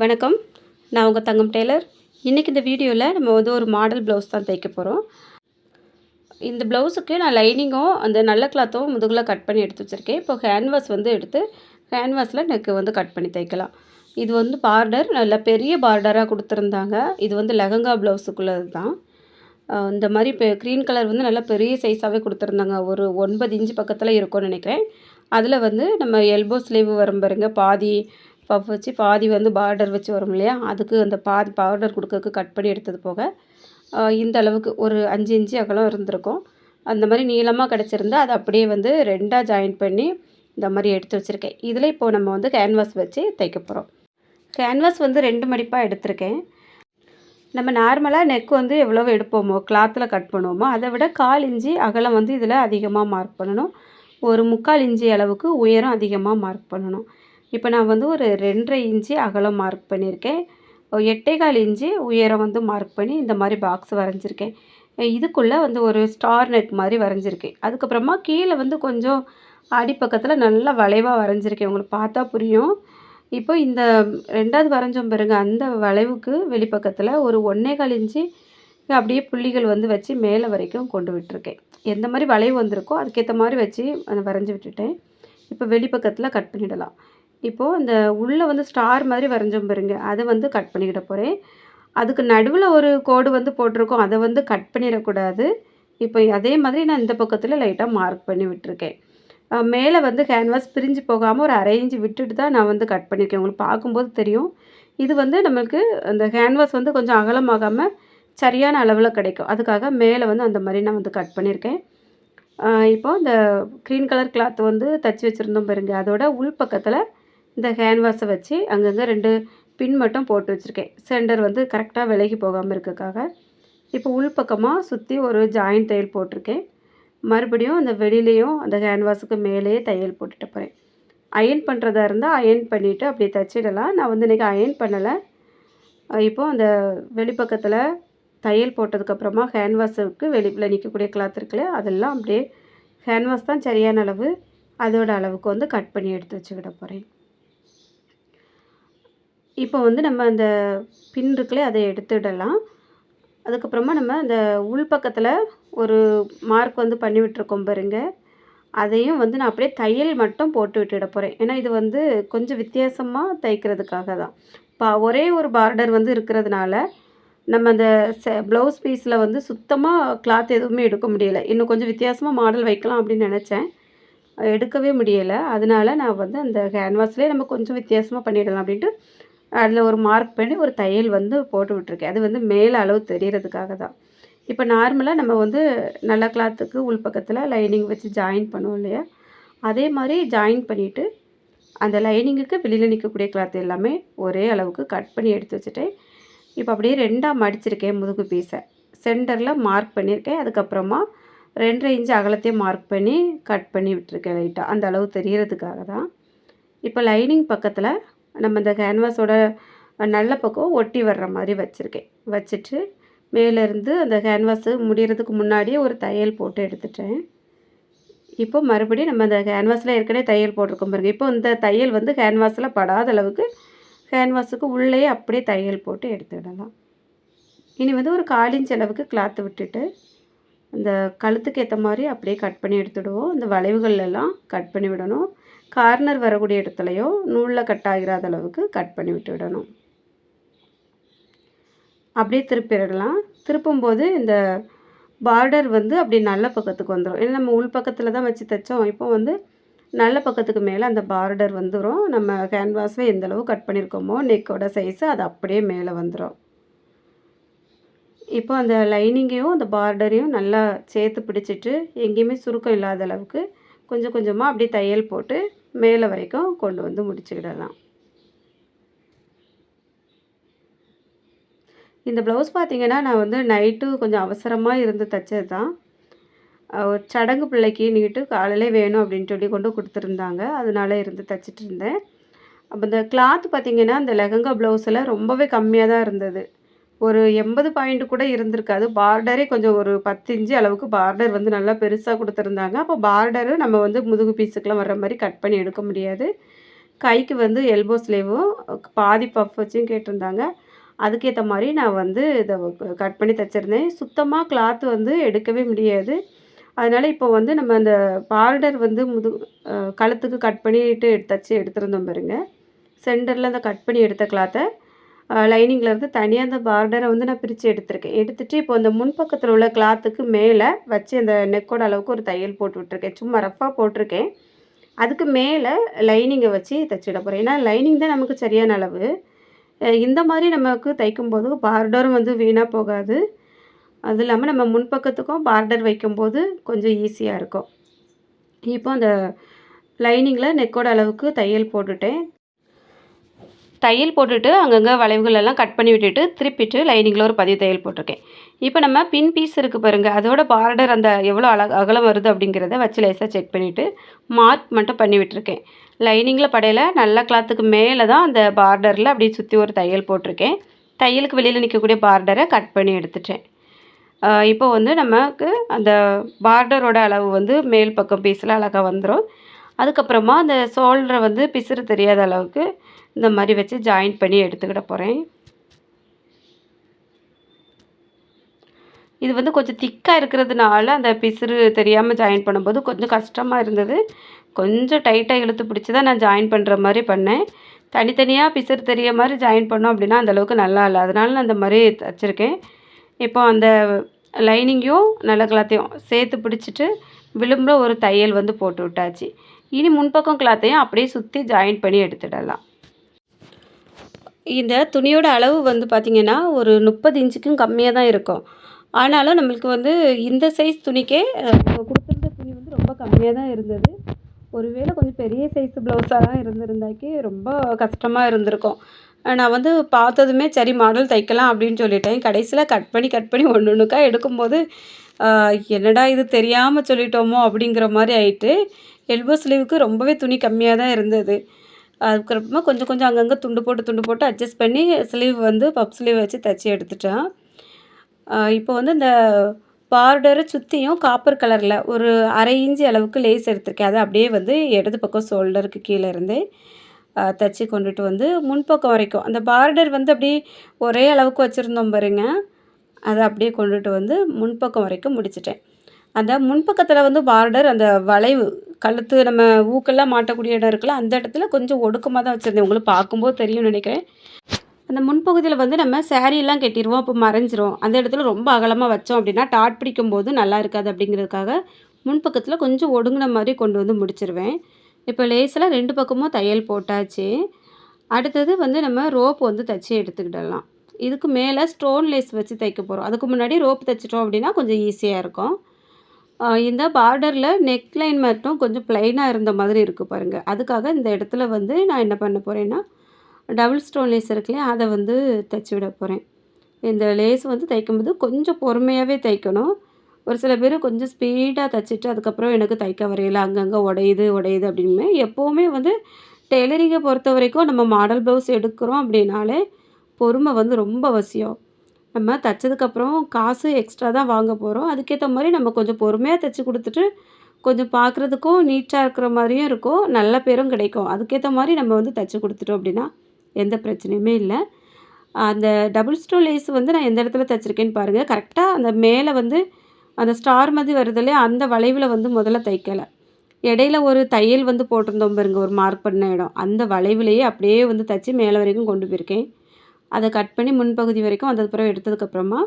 வணக்கம். நான் உங்கள் தங்கம் டெய்லர். இன்றைக்கி இந்த வீடியோவில் நம்ம வந்து ஒரு மாடல் ப்ளவுஸ் தான் தைக்க போகிறோம் இந்த ப்ளவுஸுக்கு நான் லைனிங்கும் அந்த நல்ல கிளாத்தும் முதுகில் கட் பண்ணி எடுத்து வச்சுருக்கேன். இப்போ கேன்வாஸ் வந்து எடுத்து கேன்வாஸில் நெக்கு வந்து கட் பண்ணி தைக்கலாம். இது வந்து பார்டர் நல்ல பெரிய பார்டராக கொடுத்துருந்தாங்க. இது வந்து லெஹங்கா ப்ளவுஸுக்குள்ளது தான். இந்த மாதிரி இப்போ க்ரீன் கலர் வந்து நல்லா பெரிய சைஸாகவே கொடுத்துருந்தாங்க. ஒரு ஒன்பது இன்ச்சு பக்கத்தில் இருக்கும்னு நினைக்கிறேன். அதில் வந்து நம்ம எல்போ ஸ்லீவ் வரும் பாருங்க. பாதி பஃப் வச்சு பாதி வந்து பார்டர் வச்சு வரும் இல்லையா? அதுக்கு அந்த பாதி பார்டர் கொடுக்கறதுக்கு கட் பண்ணி எடுத்தது போக இந்த அளவுக்கு ஒரு அஞ்சு இன்ச்சு அகலம் இருந்திருக்கும். அந்த மாதிரி நீளமாக கிடச்சிருந்தா அதை அப்படியே வந்து ரெண்டாக ஜாயின் பண்ணி இந்த மாதிரி எடுத்து வச்சுருக்கேன். இதில் இப்போது நம்ம வந்து கேன்வாஸ் வச்சு தைக்க போகிறோம் கேன்வாஸ் வந்து ரெண்டு மடிப்பாக எடுத்திருக்கேன். நம்ம நார்மலாக நெக் வந்து எவ்வளோ எடுப்போமோ கிளாத்தில் கட் பண்ணுவோமோ அதை விட கால் இஞ்சி அகலம் வந்து இதில் அதிகமாக மார்க் பண்ணணும். ஒரு முக்கால் இஞ்சி அளவுக்கு உயரம் அதிகமாக மார்க் பண்ணணும். இப்போ நான் வந்து ஒரு ரெண்டரை இன்ச்சு அகலம் மார்க் பண்ணியிருக்கேன். எட்டேகால் கால் இன்ச்சு உயரம் வந்து மார்க் பண்ணி இந்த மாதிரி பாக்ஸ் வரைஞ்சிருக்கேன். இதுக்குள்ளே வந்து ஒரு ஸ்டார் நெக் மாதிரி வரைஞ்சிருக்கேன். அதுக்கப்புறமா கீழே வந்து கொஞ்சம் அடிப்பக்கத்தில் நல்லா வளைவாக வரைஞ்சிருக்கேன். உங்களுக்கு பார்த்தா புரியும். இப்போ இந்த ரெண்டாவது வரைஞ்சோம் பாருங்க அந்த வளைவுக்கு வெளிப்பக்கத்தில் ஒரு ஒன்றே கால் இன்ச்சு அப்படியே புள்ளிகள் வந்து வச்சு மேலே வரைக்கும் கொண்டு விட்டுருக்கேன். எந்த மாதிரி வளைவு வந்திருக்கோ அதுக்கேற்ற மாதிரி வச்சு அதை வரைஞ்சி விட்டுட்டேன். இப்போ வெளிப்பக்கத்தில் கட் பண்ணிடலாம். இப்போது இந்த உள்ளே வந்து ஸ்டார் மாதிரி வரைஞ்சோம் பாருங்க. அதை வந்து கட் பண்ணிக்கிட போகிறேன் அதுக்கு நடுவில் ஒரு கோடு வந்து போட்டிருக்கோம். அதை வந்து கட் பண்ணிடக்கூடாது. இப்போ அதே மாதிரி நான் இந்த பக்கத்தில் லைட்டாக மார்க் பண்ணி விட்டுருக்கேன். மேலே வந்து கேன்வாஸ் பிரிஞ்சு போகாமல் ஒரு அரை இன்ச்சு விட்டுட்டு தான் நான் வந்து கட் பண்ணியிருக்கேன் உங்களுக்கு பார்க்கும்போது தெரியும். இது வந்து நமக்கு அந்த கேன்வாஸ் வந்து கொஞ்சம் அகலமாகாமல் சரியான அளவில் கிடைக்கும். அதுக்காக மேலே வந்து அந்த மாதிரி நான் வந்து கட் பண்ணியிருக்கேன் இப்போது இந்த க்ரீன் கலர் கிளாத் வந்து தச்சு வச்சுருந்தோம் பாருங்க. அதோட உள் பக்கத்தில் இந்த கேன்வாஸை வச்சு அங்கங்கே ரெண்டு பின் மட்டும் போட்டு வச்சுருக்கேன். சென்டர் வந்து கரெக்டாக விலகி போகாமல் இருக்கக்காக இப்போ உள் பக்கமாக சுற்றி ஒரு ஜாயின் தையல் போட்டிருக்கேன். மறுபடியும் அந்த வெளியிலையும் அந்த கேன்வாஸுக்கு மேலேயே தையல் போட்டுட்டு போகிறேன் அயன் பண்ணுறதா இருந்தால் அயன் பண்ணிவிட்டு அப்படி தச்சிடலாம். நான் வந்து இன்றைக்கி அயன் பண்ணலை. இப்போ அந்த வெளிப்பக்கத்தில் தையல் போட்டதுக்கப்புறமா கேன்வாஸுக்கு வெளியில் நிற்கக்கூடிய கிளாத் இருக்குல்ல அதெல்லாம் அப்படியே கேன்வாஸ் தான் சரியான அளவு. அதோடய அளவுக்கு வந்து கட் பண்ணி எடுத்து வச்சுக்கிட போகிறேன் இப்போ வந்து நம்ம அந்த பின் இருக்குல்ல அதை எடுத்துடலாம். அதுக்கப்புறமா நம்ம அந்த உள்பக்கத்தில் ஒரு மார்க் வந்து பண்ணி விட்டுருக்கோம் பாருங்க. அதையும் வந்து நான் அப்படியே தையல் மட்டும் போட்டு விட்டுட போகிறேன் ஏன்னா இது வந்து கொஞ்சம் வித்தியாசமாக தைக்கிறதுக்காக தான். பா ஒரே ஒரு பார்டர் வந்து இருக்கிறதுனால நம்ம அந்த ச ப்ளவுஸ் பீஸில் வந்து சுத்தமாக கிளாத் எதுவுமே எடுக்க முடியலை. இன்னும் கொஞ்சம் வித்தியாசமாக மாடல் வைக்கலாம் அப்படின்னு நினச்சேன். எடுக்கவே முடியலை. அதனால் நான் வந்து அந்த கேன்வாஸ்லேயே நம்ம கொஞ்சம் வித்தியாசமாக பண்ணிடலாம் அப்படின்ட்டு அதில் ஒரு மார்க் பண்ணி ஒரு தையல் வந்து போட்டு விட்டுருக்கேன். அது வந்து மேலே அளவு தெரியறதுக்காக தான். இப்போ நார்மலாக நம்ம வந்து நல்ல கிளாத்துக்கு உள்பக்கத்தில் லைனிங் வச்சு ஜாயின் பண்ணுவோம் இல்லையா? அதே மாதிரி ஜாயின் பண்ணிவிட்டு அந்த லைனிங்குக்கு வெளியில் நிற்கக்கூடிய கிளாத் எல்லாமே ஒரே அளவுக்கு கட் பண்ணி எடுத்து வச்சுட்டேன். இப்போ அப்படியே ரெண்டாக மடிச்சிருக்கேன் முதுகு பீஸை சென்டரில் மார்க் பண்ணியிருக்கேன் அதுக்கப்புறமா ரெண்டரை இன்ச்சு அகலத்தையும் மார்க் பண்ணி கட் பண்ணி விட்டுருக்கேன் லைட்டாக அந்த அளவு தெரியறதுக்காக தான். இப்போ லைனிங் பக்கத்தில் நம்ம இந்த கேன்வாஸோட நல்ல பக்கம் ஒட்டி வர்ற மாதிரி வச்சுருக்கேன். வச்சுட்டு மேலேருந்து அந்த கேன்வாஸு முடிகிறதுக்கு முன்னாடியே ஒரு தையல் போட்டு எடுத்துட்டேன். இப்போ மறுபடியும் நம்ம அந்த கேன்வாஸில் ஏற்கனவே தையல் போட்டிருக்கோம் பாருங்க. இப்போ இந்த தையல் வந்து கேன்வாஸில் படாத அளவுக்கு கேன்வாஸுக்கு உள்ளே அப்படியே தையல் போட்டு எடுத்துடலாம் இனி வந்து ஒரு காலிஞ்ச் அளவுக்கு கிளாத்து விட்டுட்டு அந்த கழுத்துக்கு ஏற்ற மாதிரி அப்படியே கட் பண்ணி எடுத்துடுவோம். இந்த வளைவுகள் எல்லாம் கட் பண்ணி விடணும். கார்னர் வரக்கூடிய இடத்துலையோ நூலில் கட் ஆகிராத அளவுக்கு கட் பண்ணி விட்டு விடணும். அப்படியே திருப்பிடலாம். திருப்பும்போது இந்த பார்டர் வந்து அப்படி நல்ல பக்கத்துக்கு வந்துடும் ஏன்னா நம்ம உள் பக்கத்தில் தான் வச்சு தைச்சோம். இப்போ வந்து நல்ல பக்கத்துக்கு மேலே அந்த பார்டர் வந்துடும் நம்ம கேன்வாஸில் எந்தளவு கட் பண்ணியிருக்கோமோ நெக்கோட சைஸு அது அப்படியே மேலே வந்துடும் இப்போ அந்த லைனிங்கையும் அந்த பார்டரையும் நல்லா சேர்த்து பிடிச்சிட்டு எங்கேயுமே சுருக்கம் இல்லாத அளவுக்கு கொஞ்சம் கொஞ்சமாக அப்படியே தையல் போட்டு மேலே வரைக்கும் கொண்டு வந்து முடிச்சுக்கிடலாம். இந்த ப்ளவுஸ் பார்த்தீங்கன்னா நான் வந்து நைட்டு கொஞ்சம் அவசரமாக இருந்து தைச்சது தான். ஒரு சடங்கு பிள்ளைக்கு நீட்டு காலையிலே வேணும் அப்படின்னு சொல்லி கொண்டு கொடுத்துருந்தாங்க. அதனால இருந்து தைச்சிட்டு இருந்தேன். அப்போ இந்த கிளாத் பார்த்திங்கன்னா இந்த லெஹங்கா ப்ளவுஸில் ரொம்பவே கம்மியாக தான் இருந்தது. ஒரு எண்பது பாயிண்ட் கூட இருந்திருக்காது. பார்டரே கொஞ்சம் ஒரு பத்து இன்ச்சு அளவுக்கு பார்டர் வந்து நல்லா பெருசாக கொடுத்துருந்தாங்க. அப்போ பார்டரு நம்ம வந்து முதுகு பீஸுக்கெலாம் வர்ற மாதிரி கட் பண்ணி எடுக்க முடியாது. கைக்கு வந்து எல்போ ஸ்லீவும் பாதி பஃப் வச்சும் கேட்டிருந்தாங்க. அதுக்கேற்ற மாதிரி நான் வந்து இதை கட் பண்ணி தைச்சிருந்தேன். சுத்தமாக கிளாத் வந்து எடுக்கவே முடியாது. அதனால் இப்போ வந்து நம்ம அந்த பார்டர் வந்து முது கழுத்துக்கு கட் பண்ணிட்டு தச்சு எடுத்துருந்தோம் பாருங்க. சென்டரில் அந்த கட் பண்ணி எடுத்த கிளாத்தை லைனிங்லேருந்து தனியாக அந்த பார்டரை வந்து நான் பிரித்து எடுத்திருக்கேன். எடுத்துகிட்டு இப்போ அந்த முன்பக்கத்தில் உள்ள கிளாத்துக்கு மேலே வச்சு அந்த நெக்கோட அளவுக்கு ஒரு தையல் போட்டு விட்ருக்கேன் சும்மா ரஃப்பாக போட்டிருக்கேன். அதுக்கு மேலே லைனிங்கை வச்சு தைச்சிட போகிறேன் ஏன்னா லைனிங் தான் நமக்கு சரியான அளவு. இந்த மாதிரி நமக்கு தைக்கும்போது பார்டரும் வந்து வீணாக போகாது. அது இல்லாமல் நம்ம முன்பக்கத்துக்கும் பார்டர் வைக்கும்போது கொஞ்சம் ஈஸியாக இருக்கும். இப்போ அந்த லைனிங்கில் நெக்கோட அளவுக்கு தையல் போட்டுட்டேன். தையல் போட்டுட்டு அங்கங்கே வளைவுகள் எல்லாம் கட் பண்ணி விட்டுட்டு திருப்பிட்டு லைனிங்கில் ஒரு பதிவு தையல் போட்டிருக்கேன். இப்போ நம்ம பின் பீஸ் இருக்குது பாருங்கள் அதோட பார்டர் அந்த எவ்வளோ அழ அகலம் வருது அப்படிங்கிறத வச்சு லேசாக செக் பண்ணிவிட்டு மார்க் மட்டும் பண்ணி விட்டுருக்கேன். லைனிங்கில் படையில் நல்ல கிளாத்துக்கு மேலே தான் அந்த பார்டரில் அப்படியே சுற்றி ஒரு தையல் போட்டிருக்கேன். தையலுக்கு வெளியில் நிற்கக்கூடிய பார்டரை கட் பண்ணி எடுத்துட்டேன். இப்போ வந்து நமக்கு அந்த பார்டரோட அளவு வந்து மேல் பக்கம் பீஸில் அழகாக வந்துடும் அதுக்கப்புறமா அந்த சோல்டரை வந்து பிசுறு தெரியாத அளவுக்கு இந்த மாதிரி வச்சு ஜாயின் பண்ணி எடுத்துக்கிட போகிறேன் இது வந்து கொஞ்சம் திக்காக இருக்கிறதுனால அந்த பிசுறு தெரியாமல் ஜாயின் பண்ணும்போது கொஞ்சம் கஷ்டமாக இருந்தது. கொஞ்சம் டைட்டாக இழுத்து பிடிச்சி தான் நான் ஜாயின் பண்ணுற மாதிரி பண்ணேன். தனித்தனியாக பிசுறு தெரிய மாதிரி ஜாயின் பண்ணோம் அப்படின்னா அந்தளவுக்கு நல்லா இல்லை. அதனால நான் அந்த மாதிரி தச்சுருக்கேன் இப்போ அந்த லைனிங்கையும் நல்ல கிளாத்தையும் சேர்த்து பிடிச்சிட்டு விளிம்பில் ஒரு தையல் வந்து போட்டு விட்டாச்சு. இனி முன்பக்கம் கிளாத்தையும் அப்படியே சுற்றி ஜாயின் பண்ணி எடுத்துடலாம். இந்த துணியோட அளவு வந்து பார்த்திங்கன்னா ஒரு முப்பது இன்ச்சுக்கும் கம்மியாக தான் இருக்கும். ஆனாலும் நம்மளுக்கு வந்து இந்த சைஸ் துணிக்கே கொடுத்துருந்த துணி வந்து ரொம்ப கம்மியாக தான் இருந்தது. ஒருவேளை கொஞ்சம் பெரிய சைஸ் ப்ளவுஸாக இருந்திருந்தாக்கி ரொம்ப கஷ்டமாக இருந்திருக்கும். நான் வந்து பார்த்ததுமே சரி மாடல் தைக்கலாம் அப்படின்னு சொல்லிட்டேன். கடைசியில் கட் பண்ணி கட் பண்ணி ஒன்று ஒன்றுக்கா எடுக்கும்போது என்னடா இது தெரியாமல் சொல்லிட்டோமோ அப்படிங்கிற மாதிரி ஆயிட்டு எல்போ ஸ்லீவுக்கு ரொம்பவே துணி கம்மியாக தான் இருந்தது. அதுக்கப்புறமா கொஞ்சம் கொஞ்சம் அங்கங்கே துண்டு போட்டு துண்டு போட்டு அட்ஜஸ்ட் பண்ணி ஸ்லீவ் வந்து பப் ஸ்லீவ் வச்சு தைச்சி எடுத்துட்டேன். இப்போ வந்து இந்த பார்டரை சுற்றியும் காப்பர் கலரில் ஒரு அரை இஞ்சி அளவுக்கு லேஸ் எடுத்திருக்கேன். அதை அப்படியே வந்து இடது பக்கம் ஷோல்டருக்கு கீழே இருந்தே தைச்சி கொண்டுட்டு வந்து முன்பக்கம் வரைக்கும். அந்த பார்டர் வந்து அப்படியே ஒரே அளவுக்கு வச்சுருந்தோம் பாருங்க. அதை அப்படியே கொண்டுட்டு வந்து முன்பக்கம் வரைக்கும் முடிச்சிட்டேன். அந்த முன்பக்கத்தில் வந்து பார்டர் அந்த வளைவு கழுத்து நம்ம ஊக்கெல்லாம் மாட்டக்கூடிய இடம் இருக்குல்ல அந்த இடத்துல கொஞ்சம் ஒடுக்கமாக தான் வச்சுருந்தேன். உங்களுக்கு பார்க்கும்போது தெரியும்னு நினைக்கிறேன். அந்த முன்பகுதியில் வந்து நம்ம சேரீலாம் கட்டிடுவோம் அப்போ மறைஞ்சிரும். அந்த இடத்துல ரொம்ப அகலமாக வச்சோம் அப்படின்னா டாட் பிடிக்கும் போது நல்லா இருக்காது அப்படிங்கிறதுக்காக முன்பக்கத்தில் கொஞ்சம் ஒடுங்கின மாதிரி கொண்டு வந்து முடிச்சிருவேன். இப்போ லேஸில் ரெண்டு பக்கமும் தையல் போட்டாச்சு. அடுத்தது வந்து நம்ம ரோப் வந்து தைச்சி எடுத்துக்கிடலாம். இதுக்கு மேலே ஸ்டோன் லேஸ் வச்சு தைக்க போகிறோம் அதுக்கு முன்னாடி ரோப் தைச்சிட்டோம் அப்படின்னா கொஞ்சம் ஈஸியாக இருக்கும். இந்த பார்டரில் நெக்லைன் மட்டும் கொஞ்சம் ப்ளைனாக இருந்த மாதிரி இருக்குது பாருங்கள் அதுக்காக இந்த இடத்துல வந்து நான் என்ன பண்ண போகிறேன்னா டபுள் ஸ்டோன் லேஸ் இருக்குல்லையே அதை வந்து தைச்சி விட போகிறேன் இந்த லேஸ் வந்து தைக்கும்போது கொஞ்சம் பொறுமையாகவே தைக்கணும். ஒரு சில பேர் கொஞ்சம் ஸ்பீடாக தைச்சிட்டு அதுக்கப்புறம் எனக்கு தைக்க வரையில அங்கங்கே உடையுது உடையுது அப்படின்னு. எப்போவுமே வந்து டெய்லரிங்கை பொறுத்த வரைக்கும் நம்ம மாடல் ப்ளவுஸ் எடுக்கிறோம் அப்படின்னாலே பொறுமை வந்து ரொம்ப அவசியம். நம்ம தைச்சதுக்கப்புறம் காசு எக்ஸ்ட்ரா தான் வாங்க போகிறோம் அதுக்கேற்ற மாதிரி நம்ம கொஞ்சம் பொறுமையாக தைச்சி கொடுத்துட்டு கொஞ்சம் பார்க்குறதுக்கும் நீட்டாக இருக்கிற மாதிரியும் இருக்கும். நல்ல பேரும் கிடைக்கும். அதுக்கேற்ற மாதிரி நம்ம வந்து தைச்சி கொடுத்துட்டோம் அப்படின்னா எந்த பிரச்சனையுமே இல்லை. அந்த டபுள் ஸ்டோன் லேஸ் வந்து நான் எந்த இடத்துல தைச்சிருக்கேன்னு பாருங்கள் கரெக்டாக அந்த மேலே வந்து அந்த ஸ்டார் மாதிரி வருதுல்லையே அந்த வளைவில் வந்து முதல்ல தைக்கலை. இடையில ஒரு தையல் வந்து போட்டிருந்தோம் பாருங்க ஒரு மார்க் பண்ண இடம். அந்த வளைவிலையே அப்படியே வந்து தைச்சி மேலே வரைக்கும் கொண்டு போயிருக்கேன். அதை கட் பண்ணி முன்பகுதி வரைக்கும் அதுக்கப்புறம் எடுத்ததுக்கப்புறமா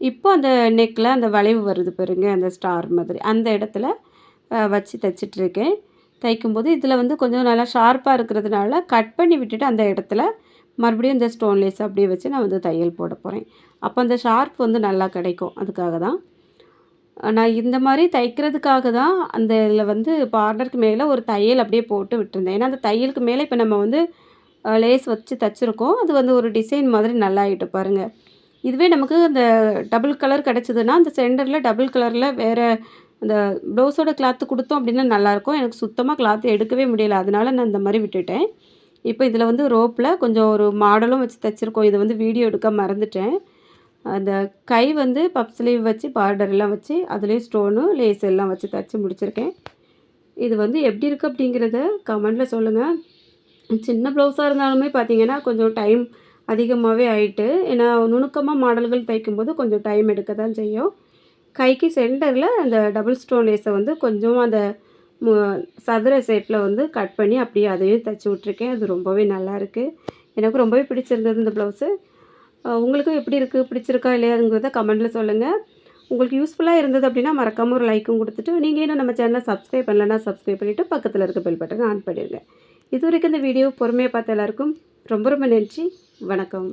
இப்போ அந்த நெக்கில் அந்த வளைவு வருது பாருங்க அந்த ஸ்டார் மாதிரி. அந்த இடத்துல வச்சு தைச்சிட்ருக்கேன். தைக்கும்போது இதில் வந்து கொஞ்சம் நல்லா ஷார்ப்பாக இருக்கிறதுனால கட் பண்ணி விட்டுட்டு அந்த இடத்துல மறுபடியும் இந்த ஸ்டோன் லேஸ் அப்படியே வச்சு நான் வந்து தையல் போட போகிறேன் அப்போ அந்த ஷார்ப் வந்து நல்லா கிடைக்கும். அதுக்காக தான். நான் இந்த மாதிரி தைக்கிறதுக்காக தான் அந்த இதில் வந்து பார்டருக்கு மேலே ஒரு தையல் அப்படியே போட்டு விட்டுருந்தேன். ஏன்னா அந்த தையலுக்கு மேலே இப்போ நம்ம வந்து லேஸ் வச்சு தைச்சிருக்கோம். அது வந்து ஒரு டிசைன் மாதிரி நல்லா ஆகிட்டு பாருங்கள் இதுவே நமக்கு அந்த டபுள் கலர் கிடச்சிதுன்னா அந்த சென்டரில் டபுள் கலரில் வேறு அந்த ப்ளவுஸோட கிளாத்து கொடுத்தோம் அப்படின்னா நல்லாயிருக்கும். எனக்கு சுத்தமாக கிளாத்து எடுக்கவே முடியல. அதனால நான் இந்த மாதிரி விட்டுட்டேன். இப்போ இதில் வந்து ரோப்பில் கொஞ்சம் ஒரு மாடலும் வச்சு தைச்சிருக்கோம். இதை வந்து வீடியோ எடுக்க மறந்துட்டேன். அந்த கை வந்து பப் ஸ்லீவ் வச்சு பார்டர் எல்லாம் வச்சு அதுலேயும் ஸ்டோனு லேஸ் எல்லாம் வச்சு தைச்சி முடிச்சிருக்கேன். இது வந்து எப்படி இருக்குது அப்படிங்கிறத கமெண்டில் சொல்லுங்கள் சின்ன ப்ளவுஸாக இருந்தாலுமே பார்த்தீங்கன்னா கொஞ்சம் டைம் அதிகமாகவே ஆயிட்டு ஏன்னா நுணுக்கமாக மாடல்கள் தைக்கும்போது கொஞ்சம் டைம் எடுக்க தான் செய்யும். கைக்கு சென்டரில் அந்த டபுள் ஸ்டோன் லேஸை வந்து கொஞ்சம் அந்த சதுர ஷேப்பில் வந்து கட் பண்ணி அப்படியே அதையும் தைச்சி விட்ருக்கேன் அது ரொம்பவே நல்லாயிருக்கு எனக்கு ரொம்பவே பிடிச்சிருந்தது இந்த ப்ளவுஸு உங்களுக்கும் எப்படி இருக்குது பிடிச்சிருக்கா இல்லையாங்கிறத கமெண்ட்டில் சொல்லுங்கள் உங்களுக்கு யூஸ்ஃபுல்லாக இருந்தது அப்படின்னா மறக்காமல் ஒரு லைக்கும் கொடுத்துட்டு நீங்கள் இன்னும் நம்ம சேனலை சப்ஸ்கிரைப் பண்ணலன்னா சப்ஸ்கிரைப் பண்ணிவிட்டு பக்கத்தில் இருக்க பெல் பட்டனை ஆன் பண்ணிடுங்க. இது வரைக்கும் இந்த வீடியோ பொறுமையாக பார்த்த எல்லாருக்கும் ரொம்ப ரொம்ப நன்றி. வணக்கம்.